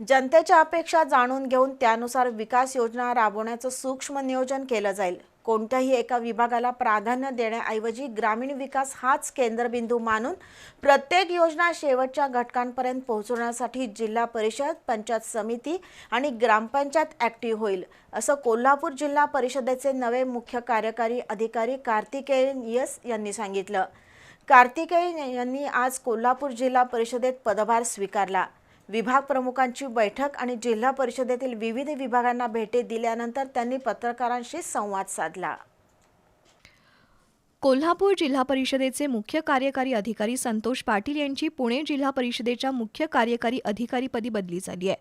जनतेच्या अपेक्षा जाणून घेऊन त्यानुसार विकास योजना राबवण्याचं सूक्ष्म नियोजन केलं जाईल. कोणत्याही एका विभागाला प्राधान्य देण्याऐवजी ग्रामीण विकास हाच केंद्रबिंदू मानून प्रत्येक योजना शेवटच्या घटकांपर्यंत पोहोचवण्यासाठी जिल्हा परिषद पंचायत समिती आणि ग्रामपंचायत ॲक्टिव्ह होईल असं कोल्हापूर जिल्हा परिषदेचे नवे मुख्य कार्यकारी अधिकारी कार्तिकेयन यस यांनी सांगितलं. कार्तिकेयन यांनी आज कोल्हापूर जिल्हा परिषदेत पदभार स्वीकारला. विभाग प्रमुखांची बैठक आणि जिल्हा परिषदेतील विविध विभागांना भेटी दिल्यानंतर त्यांनी पत्रकारांशी संवाद साधला. कोल्हापूर जिल्हा परिषदेचे मुख्य कार्यकारी अधिकारी संतोष पाटील यांची पुणे जिल्हा परिषदेच्या मुख्य कार्यकारी अधिकारीपदी बदली झाली आहे.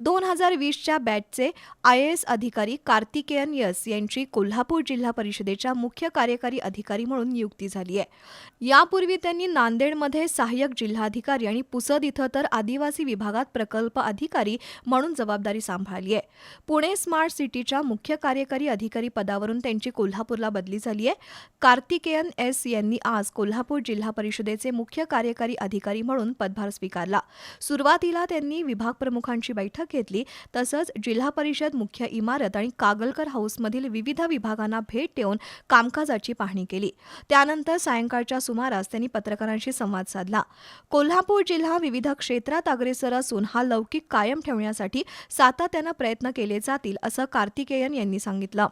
दोन हजार वीसच्या बॅचचे आय ए एस अधिकारी कार्तिकेयन यस यांची कोल्हापूर जिल्हा परिषदेच्या मुख्य कार्यकारी अधिकारी म्हणून नियुक्ती झाली आहे. यापूर्वी त्यांनी नांदेडमध्ये सहाय्यक जिल्हाधिकारी आणि पुसद इथं तर आदिवासी विभागात प्रकल्प अधिकारी म्हणून जबाबदारी सांभाळली आहे. पुणे स्मार्ट सिटीच्या मुख्य कार्यकारी अधिकारी पदावरून त्यांची कोल्हापूरला बदली झाली आहे. कार्तिक कार्तिकेयन एस यांनी आज कोल्हापूर जिल्हा परिषदेचे मुख्य कार्यकारी अधिकारी म्हणून पदभार स्वीकारला. सुरुवातीला त्यांनी विभाग प्रमुखांची बैठक घेतली तसंच जिल्हा परिषद मुख्य इमारत आणि कागलकर हाऊसमधील विविध विभागांना भेट देऊन कामकाजाची पाहणी केली. त्यानंतर सायंकाळच्या सुमारास त्यांनी पत्रकारांशी संवाद साधला. कोल्हापूर जिल्हा विविध क्षेत्रात अग्रेसर असून हा लौकिक कायम ठेवण्यासाठी सातत्यानं प्रयत्न केले जातील असं कार्तिकेयन यांनी सांगितलं.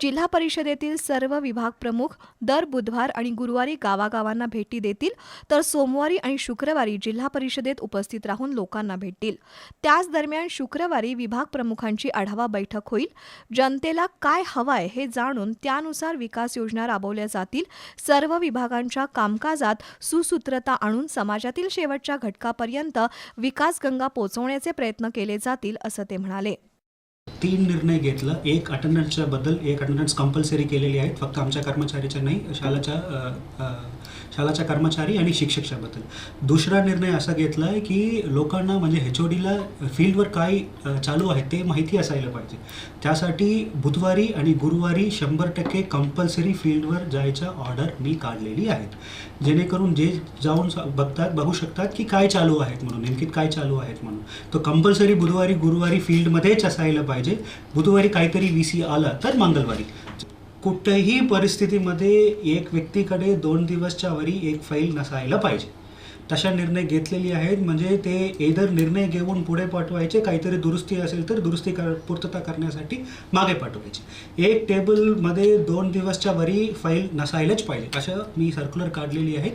जिल्हा परिषदेतील सर्व विभाग प्रमुख दर बुधवार आणि गुरुवारी गावागावांना भेटी देतील. तर सोमवारी आणि शुक्रवारी जिल्हा परिषदेत उपस्थित राहून लोकांना भेटतील. त्याच दरम्यान शुक्रवारी विभाग प्रमुखांची आढावा बैठक होईल. जनतेला काय हवंय हे जाणून त्यानुसार विकास योजना राबवल्या जातील. सर्व विभागांच्या कामकाजात सुसूत्रता आणून समाजातील शेवटच्या घटकापर्यंत विकास गंगा पोचवण्याचे प्रयत्न केले जातील असं ते म्हणाले. तीन निर्णय घेतला. एक अटेंडन्सच्या बद्दल एक अटेंडन्स कंपल्सरी केलेली आहेत. फक्त आमच्या कर्मचारीच्या नाही शालाच्या शालाच्या कर्मचारी आणि शिक्षकच्याबद्दल. दुसरा निर्णय असा घेतला आहे की लोकांना म्हणजे एच ओ डीला फील्डवर काय चालू आहे ते माहिती असायला पाहिजे. त्यासाठी बुधवारी आणि गुरुवारी शंभर टक्के कंपल्सरी फील्डवर जायच्या ऑर्डर मी काढलेली आहेत. जेणेकरून जे जाऊन बघतात बघू शकतात की काय चालू आहेत म्हणून नेमकीत काय चालू आहेत म्हणून. तो कंपल्सरी बुधवारी गुरुवारी फील्डमध्येच असायला पाहिजे. म्हणजे बुधवारी काहीतरी व्ही सी आला तर मंगळवारी. कुठल्याही परिस्थितीमध्ये एक व्यक्तीकडे दोन दिवसच्या वरी एक फाईल नसायला पाहिजे. तशा निर्णय घेतलेली आहेत. म्हणजे ते एदर निर्णय घेऊन पुढे पाठवायचे काहीतरी दुरुस्ती असेल तर दुरुस्ती कर पूर्तता करण्यासाठी मागे पाठवायचे. एक टेबलमध्ये दोन दिवसच्या वरी फाईल नसायलाच पाहिजे. असं मी सर्क्युलर काढलेली आहेत.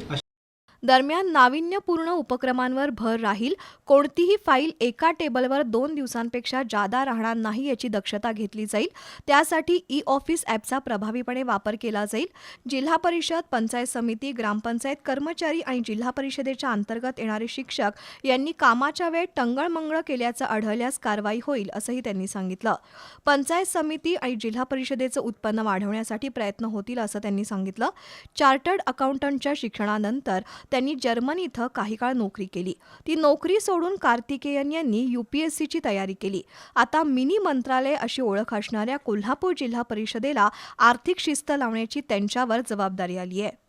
दरम्यान नाविन्यपूर्ण उपक्रमांवर भर राहील. कोणतीही फाईल एका टेबलवर दोन दिवसांपेक्षा जादा राहणार नाही याची दक्षता घेतली जाईल. त्यासाठी ई ऑफिस ॲपचा प्रभावीपणे वापर केला जाईल. जिल्हा परिषद पंचायत समिती ग्रामपंचायत कर्मचारी आणि जिल्हा परिषदेच्या अंतर्गत येणारे शिक्षक यांनी कामाच्या वेळ टंगळमंगळ केल्याचं आढळल्यास कारवाई होईल असंही त्यांनी सांगितलं. पंचायत समिती आणि जिल्हा परिषदेचं उत्पन्न वाढवण्यासाठी प्रयत्न होतील असं त्यांनी सांगितलं. चार्टर्ड अकाउंटंटच्या शिक्षणानंतर त्यांनी जर्मनी इथं काही काळ नोकरी केली. ती नोकरी सोडून कार्तिकेयन यांनी यूपीएससीची तयारी केली. आता मिनी मंत्रालय अशी ओळख असणाऱ्या कोल्हापूर जिल्हा परिषदेला आर्थिक शिस्त लावण्याची त्यांच्यावर जबाबदारी आली आहे.